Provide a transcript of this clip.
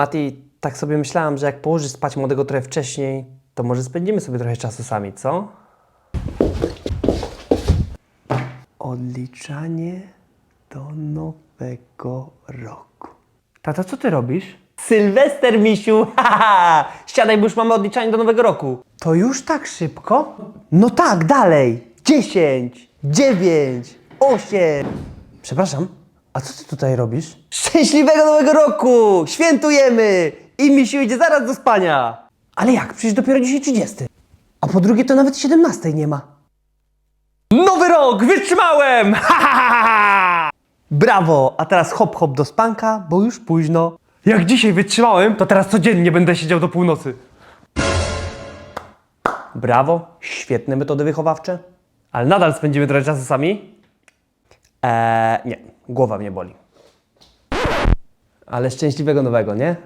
Mati, tak sobie myślałam, że jak położysz spać młodego trochę wcześniej, to może spędzimy sobie trochę czasu sami, co? Odliczanie do nowego roku. Tata, co ty robisz? Sylwester, misiu! Haha! Siadaj, bo już mamy odliczanie do nowego roku. To już tak szybko? No tak, dalej. 10, 9, 8. Przepraszam, a co ty tutaj robisz? Szczęśliwego nowego roku! Świętujemy! I misiu idzie zaraz do spania. Ale jak? Przecież dopiero dzisiaj 30. A po drugie to nawet 17 nie ma. Nowy rok! Wytrzymałem! Ha, ha, ha, ha! Brawo! A teraz hop hop do spanka, bo już późno. Jak dzisiaj wytrzymałem, to teraz codziennie będę siedział do północy. Brawo, świetne metody wychowawcze. Ale nadal spędzimy trochę czasu sami? Eee, nie, głowa mnie boli. Ale szczęśliwego nowego, nie?